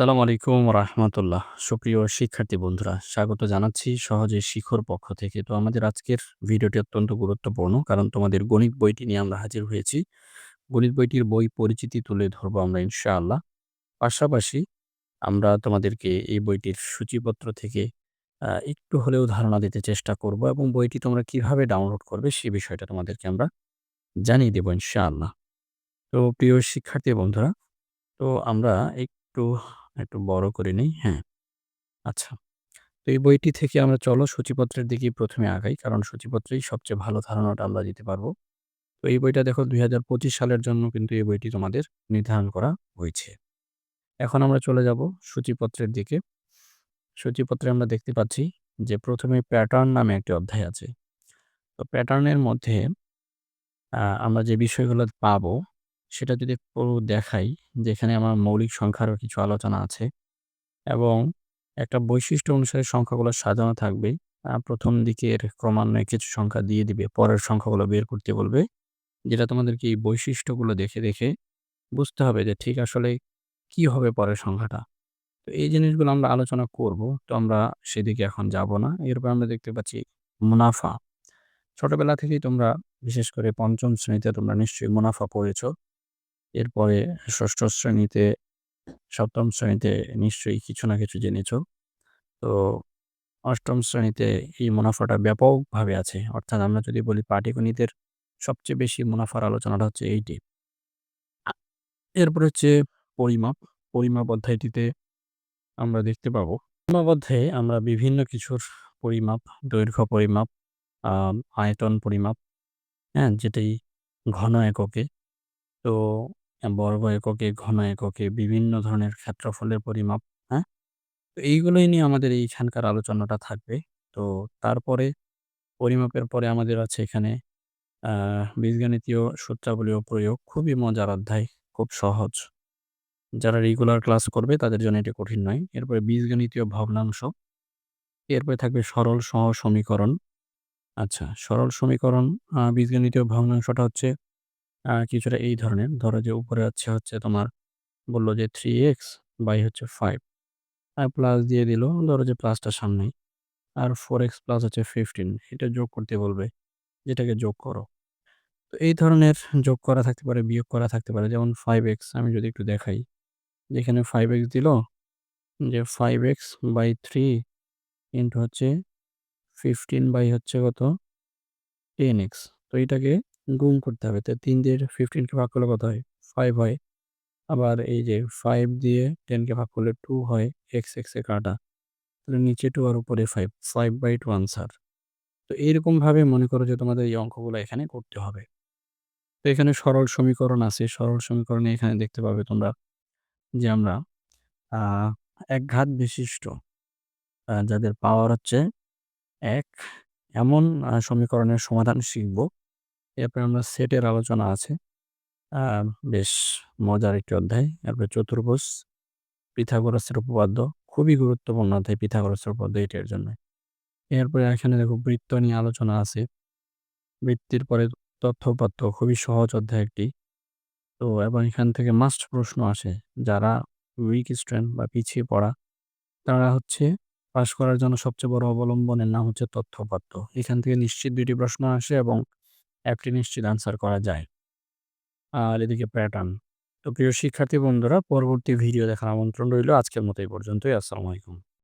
আসসালামু আলাইকুম রাহমাতুল্লাহ। সুপ্রিয় শিক্ষার্থী বন্ধুরা, স্বাগত জানাচ্ছি সহজে শিখর পক্ষ থেকে। তো আমাদের আজকের ভিডিওটি অত্যন্ত গুরুত্বপূর্ণ কারণ তোমাদের গণিত বইটি নিয়ে আমরা হাজির হয়েছি। গণিত বইটির বই পরিচিতি তুলে ধরবো আমরা ইনশাআল্লাহ। পাশাপাশি আমরা তোমাদেরকে এই বইটির সূচিপত্র থেকে একটু হলেও ধারণা দিতে চেষ্টা করব এবং বইটি তোমরা কীভাবে ডাউনলোড করবে সে বিষয়টা তোমাদেরকে আমরা জানিয়ে দেব ইনশাআল্লাহ। তো প্রিয় শিক্ষার্থী বন্ধুরা, তো আমরা একটু, একটু বড় করে নেই। হ্যাঁ, আচ্ছা। তো এই বইটি থেকে আমরা চলো সূচিপত্রের দিকেই প্রথমে আগাই। কারণ সূচিপত্রেই সবচেয়ে ভালো ধারণাটা আমরা দিতে পারব। তো এই বইটা দেখো ২০২৫ সালের জন্য কিন্তু এই বইটি তোমাদের নির্ধারণ করা হয়েছে। এখন আমরা চলে যাব সূচিপত্রের দিকে। সূচিপত্রে আমরা দেখতে পাচ্ছি যে প্রথমে প্যাটার্ন নামে একটি অধ্যায় আছে। তো প্যাটার্নের মধ্যে আমরা যে বিষয়গুলো পাবো সেটা যদি একটু দেখাই যেখানে আমার মৌলিক সংখ্যারও কিছু আলোচনা আছে এবং একটা বৈশিষ্ট্য অনুসারে সংখ্যাগুলো সাজানো থাকবে। প্রথম দিকের ক্রমান্বয়ে কিছু সংখ্যা দিয়ে দিবে। পরের সংখ্যাগুলো বের করতে বলবে। যেটা তোমাদেরকে এই বৈশিষ্ট্যগুলো দেখে, দেখে বুঝতে হবে যে ঠিক আসলে কি হবে পরের সংখ্যাটা। তো এই জিনিসগুলো আমরা আলোচনা করব। তো আমরা সেদিকে এখন যাব না। এরপর আমরা দেখতে পাচ্ছি মুনাফা। ছোটবেলা থেকেই তোমরা বিশেষ করে পঞ্চম শ্রেণীতে তোমরা নিশ্চয়ই মুনাফা পড়েছ। এরপরে ষষ্ঠ শ্রেণীতে, সপ্তম শ্রেণীতে নিশ্চয়ই কিছু না কিছু জেনেছ। তো অষ্টম শ্রেণীতে এই মুনাফাটা ব্যাপকভাবে আছে। অর্থাৎ আমরা যদি বলি পাটিগণিতের সবচেয়ে বেশি মুনাফার আলোচনাটা হচ্ছে এইটি। এরপর হচ্ছে পরিমাপ। পরিমাপ অধ্যায়টিতে আমরা দেখতে পাবো। পরিমাপ অধ্যায়ে আমরা বিভিন্ন কিছুর পরিমাপ, দৈর্ঘ্য পরিমাপ, আয়তন পরিমাপ, হ্যাঁ? যেটাই ঘন এককে। তো বর্গ এককে, ঘন এককে বিভিন্ন ধরনের ক্ষেত্রফলের পরিমাপ, হ্যাঁ? তো এইগুলোই নিয়ে আমাদের এইখানকার আলোচনাটা থাকবে। তো তারপরে পরিমাপের পরে আমাদের আছে এখানে বীজগণিতীয় সূত্রাবলী ও প্রয়োগ। খুবই মজার অধ্যায়, খুব সহজ। যারা রেগুলার ক্লাস করবে তাদের জন্য এটি কঠিন নয়। এরপরে বীজগণিতীয় ভগ্নাংশ। এরপরে থাকবে সরল সহ সমীকরণ। আচ্ছা, সরল সমীকরণ বীজগণিতীয় ভগ্নাংশটা হচ্ছে কিছুটা এই ধরনের। ধরো যে উপরে আছে হচ্ছে তোমার বলল যে থ্রি এক্স বাই হচ্ছে ফাইভ আর প্লাস দিয়ে দিল। ধরো যে প্লাসটা সামনেই। আর ফোর এক্স প্লাস হচ্ছে 15 এটা যোগ করতে বলবে। যেটাকে যোগ করো। তো এই ধরনের যোগ করা থাকতে পারে, বিয়োগ করা থাকতে পারে। যেমন ফাইভ এক্স আমি যদি একটু দেখাই। যেখানে ফাইভ এক্স দিল যে five x by three into হচ্ছে 15 বাই হচ্ছে কত 10x তো এটাকে গুণ করতে হবে। তো তিন দিয়ে 15 কে ভাগ করলে কত হয়? ফাইভ হয়। আবার এই যে ফাইভ দিয়ে 10 কে ভাগ করলে টু হয়। এক্স x এ কাটা। তাহলে নিচে টু আর উপরে 5, 5/2 আনসার। তো এইরকমভাবে মনে করো যে তোমাদের এই অঙ্কগুলো এখানে করতে হবে। তো এখানে সরল সমীকরণ আছে। সরল সমীকরণে এখানে দেখতে পাবে তোমরা যে আমরা আ একঘাত বিশিষ্ট যাদের পাওয়ার হচ্ছে এক এমন সমীকরণের সমাধান শিখব। এরপরে আমরা সেটের আলোচনা আছে। বেশ মজার একটি অধ্যায়। এরপরে চতুর্ভুজ, পিথাগোরাসের উপপাদ্য। খুবই গুরুত্বপূর্ণ অধ্যায় পিথাগোরাসের উপপাদ্য এটার জন্য। এরপরে এখানে দেখো বৃত্ত নিয়ে আলোচনা আছে। বৃত্তির পরে তথ্য-উপাত্ত খুবই সহজ অধ্যায় একটি। তো এবং এখান থেকে মাস্ট প্রশ্ন আসে। যারা উইক স্টুডেন্ট বা পিছিয়ে পড়া তারা হচ্ছে পাশ করার জন্য সবচেয়ে বড় অবলম্বনের নাম হচ্ছে তথ্য-উপাত্ত। এখান থেকে নিশ্চিত ২ টি প্রশ্ন আসে এবং একটি নিশ্চিত আনসার করা যায়। আর এদিকে প্যাটার্ন। তো প্রিয় শিক্ষার্থী বন্ধুরা, পরবর্তী ভিডিও দেখার আমন্ত্রণ রইল। আজকের মতো এই পর্যন্তই। আসসালামু আলাইকুম।